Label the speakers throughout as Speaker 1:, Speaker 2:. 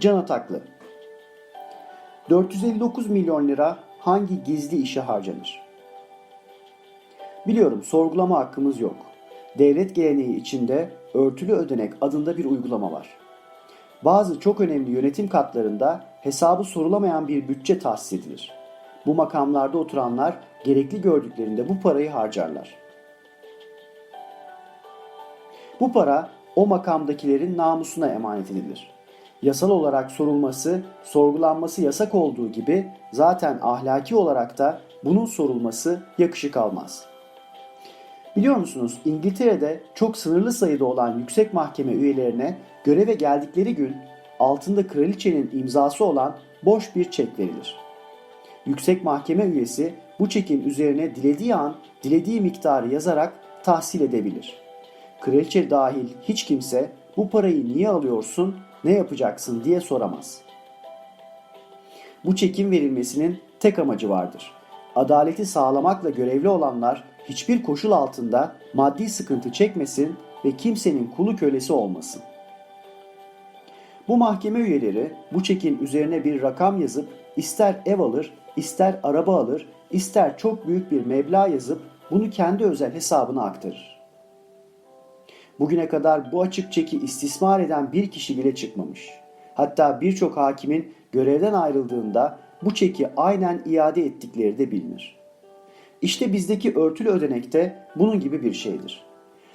Speaker 1: Can Ataklı 459 milyon lira hangi gizli işe harcanır? Biliyorum sorgulama hakkımız yok. Devlet geleneği içinde örtülü ödenek adında bir uygulama var. Bazı çok önemli yönetim katlarında hesabı sorulamayan bir bütçe tahsis edilir. Bu makamlarda oturanlar gerekli gördüklerinde bu parayı harcarlar. Bu para o makamdakilerin namusuna emanet edilir. Yasal olarak sorulması, sorgulanması yasak olduğu gibi zaten ahlaki olarak da bunun sorulması yakışık almaz. Biliyor musunuz İngiltere'de çok sınırlı sayıda olan yüksek mahkeme üyelerine göreve geldikleri gün altında kraliçenin imzası olan boş bir çek verilir. Yüksek mahkeme üyesi bu çekin üzerine dilediği an dilediği miktarı yazarak tahsil edebilir. Kraliçe dahil hiç kimse bu parayı niye alıyorsun, ne yapacaksın diye soramaz. Bu çekin verilmesinin tek amacı vardır. Adaleti sağlamakla görevli olanlar hiçbir koşul altında maddi sıkıntı çekmesin ve kimsenin kulu kölesi olmasın. Bu mahkeme üyeleri bu çekin üzerine bir rakam yazıp ister ev alır, ister araba alır, ister çok büyük bir meblağ yazıp bunu kendi özel hesabına aktarır. Bugüne kadar bu açık çeki istismar eden bir kişi bile çıkmamış. Hatta birçok hakimin görevden ayrıldığında bu çeki aynen iade ettikleri de bilinir. İşte bizdeki örtülü ödenek de bunun gibi bir şeydir.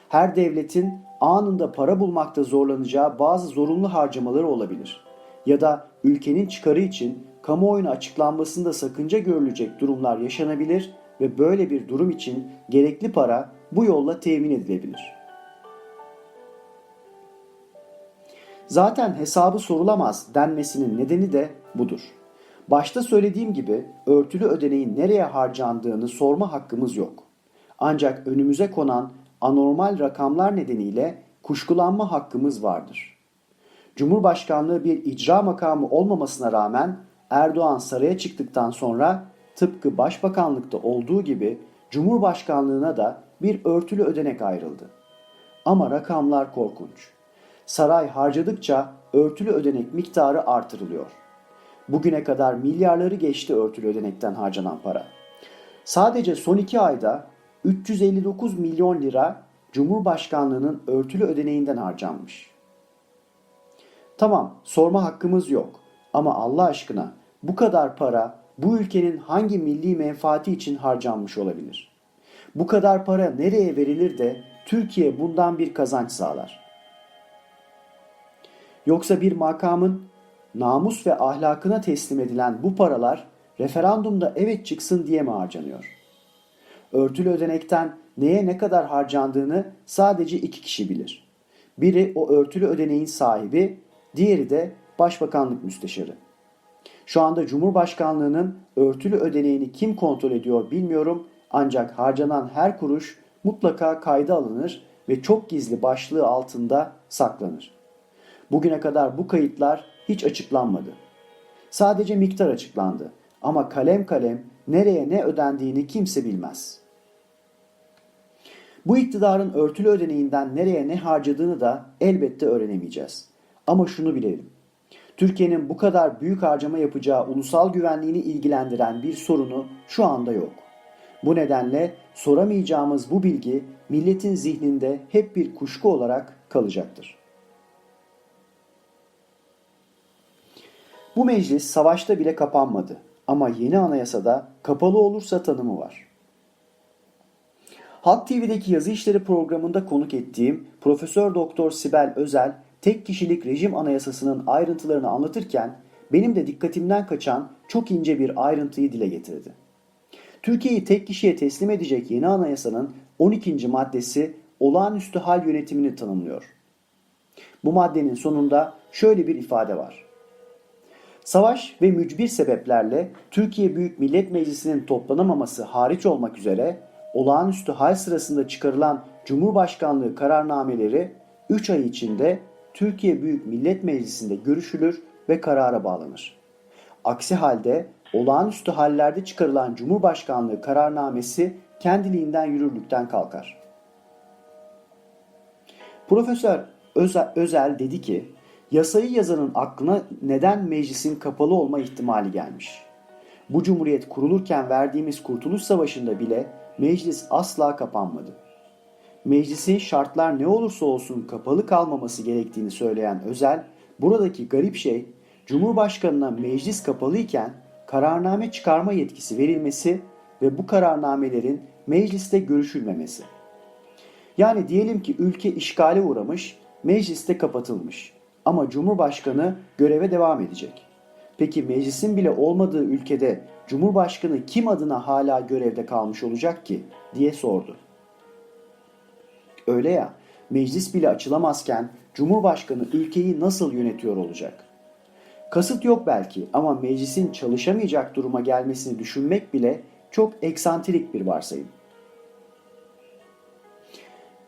Speaker 1: Her devletin anında para bulmakta zorlanacağı bazı zorunlu harcamaları olabilir. Ya da ülkenin çıkarı için kamuoyuna açıklanmasında sakınca görülecek durumlar yaşanabilir ve böyle bir durum için gerekli para bu yolla temin edilebilir. Zaten hesabı sorulamaz denmesinin nedeni de budur. Başta söylediğim gibi örtülü ödeneğin nereye harcandığını sorma hakkımız yok. Ancak önümüze konan anormal rakamlar nedeniyle kuşkulanma hakkımız vardır. Cumhurbaşkanlığı bir icra makamı olmamasına rağmen Erdoğan saraya çıktıktan sonra tıpkı başbakanlıkta olduğu gibi Cumhurbaşkanlığına da bir örtülü ödenek ayrıldı. Ama rakamlar korkunç. Saray harcadıkça örtülü ödenek miktarı artırılıyor. Bugüne kadar milyarları geçti örtülü ödenekten harcanan para. Sadece son iki ayda 359 milyon lira Cumhurbaşkanlığının örtülü ödeneğinden harcanmış. Tamam, sorma hakkımız yok. Ama Allah aşkına bu kadar para bu ülkenin hangi milli menfaati için harcanmış olabilir? Bu kadar para nereye verilir de Türkiye bundan bir kazanç sağlar? Yoksa bir makamın namus ve ahlakına teslim edilen bu paralar referandumda evet çıksın diye mi harcanıyor? Örtülü ödenekten neye ne kadar harcandığını sadece iki kişi bilir. Biri o örtülü ödeneğin sahibi, diğeri de Başbakanlık Müsteşarı. Şu anda Cumhurbaşkanlığının örtülü ödeneğini kim kontrol ediyor bilmiyorum ancak harcanan her kuruş mutlaka kayda alınır ve çok gizli başlığı altında saklanır. Bugüne kadar bu kayıtlar hiç açıklanmadı. Sadece miktar açıklandı ama kalem kalem nereye ne ödendiğini kimse bilmez. Bu iktidarın örtülü ödeneğinden nereye ne harcadığını da elbette öğrenemeyeceğiz. Ama şunu bilelim. Türkiye'nin bu kadar büyük harcama yapacağı ulusal güvenliğini ilgilendiren bir sorunu şu anda yok. Bu nedenle soramayacağımız bu bilgi milletin zihninde hep bir kuşku olarak kalacaktır. Bu meclis savaşta bile kapanmadı ama yeni anayasada kapalı olursa tanımı var. Halk TV'deki yazı işleri programında konuk ettiğim Profesör Doktor Sibel Özel tek kişilik rejim anayasasının ayrıntılarını anlatırken benim de dikkatimden kaçan çok ince bir ayrıntıyı dile getirdi. Türkiye'yi tek kişiye teslim edecek yeni anayasanın 12. maddesi olağanüstü hal yönetimini tanımlıyor. Bu maddenin sonunda şöyle bir ifade var. Savaş ve mücbir sebeplerle Türkiye Büyük Millet Meclisi'nin toplanamaması hariç olmak üzere olağanüstü hal sırasında çıkarılan Cumhurbaşkanlığı kararnameleri 3 ay içinde Türkiye Büyük Millet Meclisi'nde görüşülür ve karara bağlanır. Aksi halde olağanüstü hallerde çıkarılan Cumhurbaşkanlığı kararnamesi kendiliğinden yürürlükten kalkar. Profesör Özel dedi ki, Yasayı yazanın aklına neden meclisin kapalı olma ihtimali gelmiş? Bu cumhuriyet kurulurken verdiğimiz Kurtuluş Savaşı'nda bile meclis asla kapanmadı. Meclisin şartlar ne olursa olsun kapalı kalmaması gerektiğini söyleyen Özel, buradaki garip şey Cumhurbaşkanına meclis kapalı iken kararname çıkarma yetkisi verilmesi ve bu kararnamelerin mecliste görüşülmemesi. Yani diyelim ki ülke işgale uğramış, mecliste kapatılmış ama Cumhurbaşkanı göreve devam edecek. Peki meclisin bile olmadığı ülkede Cumhurbaşkanı kim adına hala görevde kalmış olacak ki diye sordu. Öyle ya, meclis bile açılamazken Cumhurbaşkanı ülkeyi nasıl yönetiyor olacak? Kasıt yok belki ama meclisin çalışamayacak duruma gelmesini düşünmek bile çok eksantrik bir varsayım.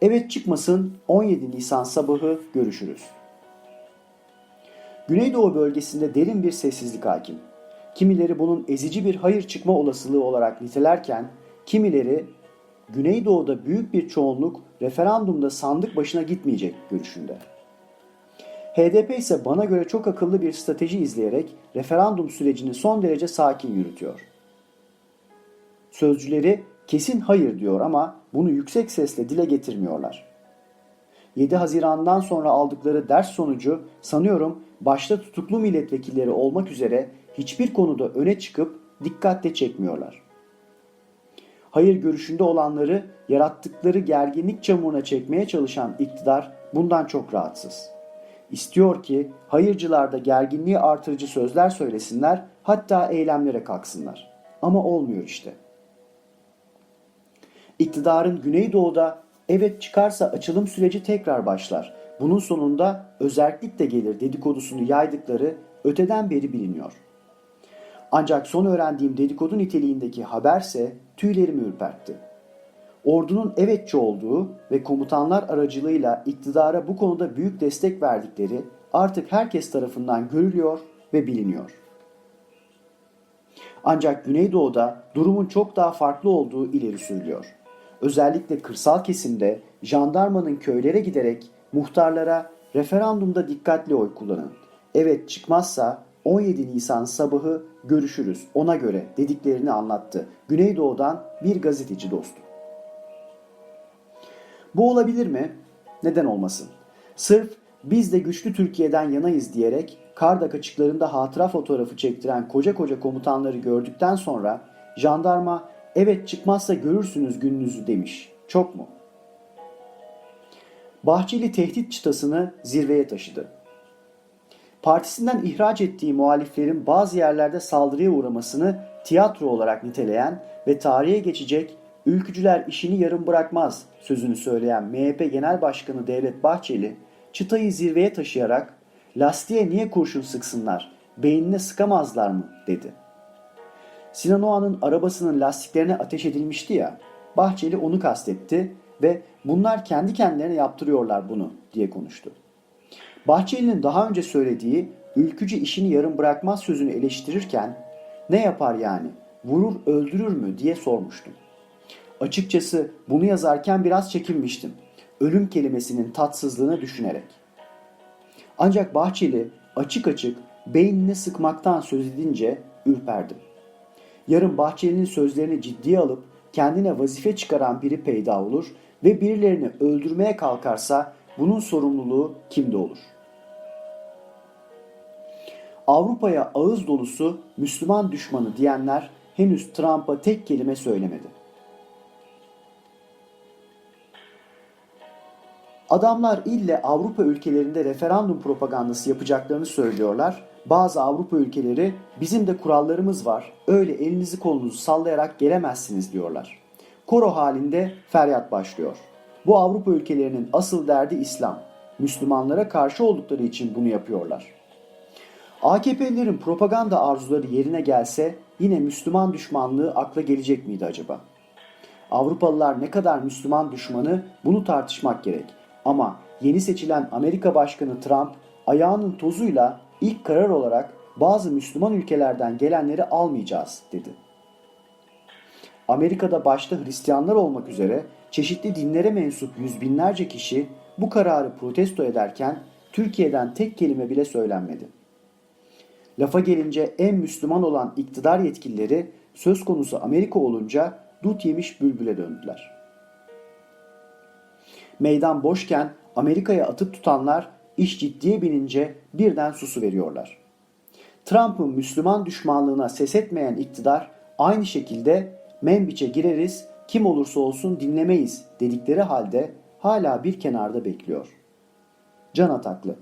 Speaker 1: Evet çıkmasın 17 Nisan sabahı görüşürüz. Güneydoğu bölgesinde derin bir sessizlik hakim. Kimileri bunun ezici bir hayır çıkma olasılığı olarak nitelerken, kimileri Güneydoğu'da büyük bir çoğunluk referandumda sandık başına gitmeyecek görüşünde. HDP ise bana göre çok akıllı bir strateji izleyerek referandum sürecini son derece sakin yürütüyor. Sözcüleri kesin hayır diyor ama bunu yüksek sesle dile getirmiyorlar. 7 Haziran'dan sonra aldıkları ders sonucu sanıyorum başta tutuklu milletvekilleri olmak üzere hiçbir konuda öne çıkıp dikkatle çekmiyorlar. Hayır görüşünde olanları yarattıkları gerginlik çamuruna çekmeye çalışan iktidar bundan çok rahatsız. İstiyor ki hayırcılar da gerginliği artırıcı sözler söylesinler hatta eylemlere kalksınlar. Ama olmuyor işte. İktidarın Güneydoğu'da evet çıkarsa açılım süreci tekrar başlar. Bunun sonunda özellik de gelir dedikodusunu yaydıkları öteden beri biliniyor. Ancak son öğrendiğim dedikodu niteliğindeki haberse tüylerimi ürpertti. Ordunun evetçi olduğu ve komutanlar aracılığıyla iktidara bu konuda büyük destek verdikleri artık herkes tarafından görülüyor ve biliniyor. Ancak Güneydoğu'da durumun çok daha farklı olduğu ileri sürülüyor. Özellikle kırsal kesimde jandarmanın köylere giderek muhtarlara referandumda dikkatli oy kullanın. Evet çıkmazsa 17 Nisan sabahı görüşürüz ona göre dediklerini anlattı. Güneydoğu'dan bir gazeteci dostum. Bu olabilir mi? Neden olmasın? Sırf biz de güçlü Türkiye'den yanayız diyerek Kardak açıklarında hatıra fotoğrafı çektiren koca koca komutanları gördükten sonra jandarma evet çıkmazsa görürsünüz gününüzü demiş. Çok mu? Bahçeli tehdit çıtasını zirveye taşıdı. Partisinden ihraç ettiği muhaliflerin bazı yerlerde saldırıya uğramasını tiyatro olarak niteleyen ve tarihe geçecek ülkücüler işini yarım bırakmaz sözünü söyleyen MHP Genel Başkanı Devlet Bahçeli, çıtayı zirveye taşıyarak lastiğe niye kurşun sıksınlar, beynine sıkamazlar mı dedi. Sinan Oğan'ın arabasının lastiklerine ateş edilmişti ya, Bahçeli onu kastetti ve bunlar kendi kendilerine yaptırıyorlar bunu diye konuştu. Bahçeli'nin daha önce söylediği ülkücü işini yarım bırakmaz sözünü eleştirirken ne yapar yani vurur öldürür mü diye sormuştum. Açıkçası bunu yazarken biraz çekinmiştim. Ölüm kelimesinin tatsızlığını düşünerek. Ancak Bahçeli açık açık beynine sıkmaktan söz edince ürperdim. Yarın Bahçeli'nin sözlerini ciddiye alıp kendine vazife çıkaran biri peyda olur ve birilerini öldürmeye kalkarsa bunun sorumluluğu kimde olur? Avrupa'ya ağız dolusu Müslüman düşmanı diyenler henüz Trump'a tek kelime söylemedi. Adamlar ille Avrupa ülkelerinde referandum propagandası yapacaklarını söylüyorlar. Bazı Avrupa ülkeleri bizim de kurallarımız var. Öyle elinizi kolunuzu sallayarak gelemezsiniz diyorlar. Koro halinde feryat başlıyor. Bu Avrupa ülkelerinin asıl derdi İslam. Müslümanlara karşı oldukları için bunu yapıyorlar. AKP'lilerin propaganda arzuları yerine gelse yine Müslüman düşmanlığı akla gelecek miydi acaba? Avrupalılar ne kadar Müslüman düşmanı bunu tartışmak gerek. Ama yeni seçilen Amerika Başkanı Trump ayağının tozuyla ilk karar olarak bazı Müslüman ülkelerden gelenleri almayacağız dedi. Amerika'da başta Hristiyanlar olmak üzere çeşitli dinlere mensup yüz binlerce kişi bu kararı protesto ederken Türkiye'den tek kelime bile söylenmedi. Lafa gelince en Müslüman olan iktidar yetkilileri söz konusu Amerika olunca dut yemiş bülbüle döndüler. Meydan boşken Amerika'ya atıp tutanlar iş ciddiye binince birden susu veriyorlar. Trump'ın Müslüman düşmanlığına ses etmeyen iktidar aynı şekilde Membiç'e gireriz, kim olursa olsun dinlemeyiz dedikleri halde hala bir kenarda bekliyor. Can Ataklı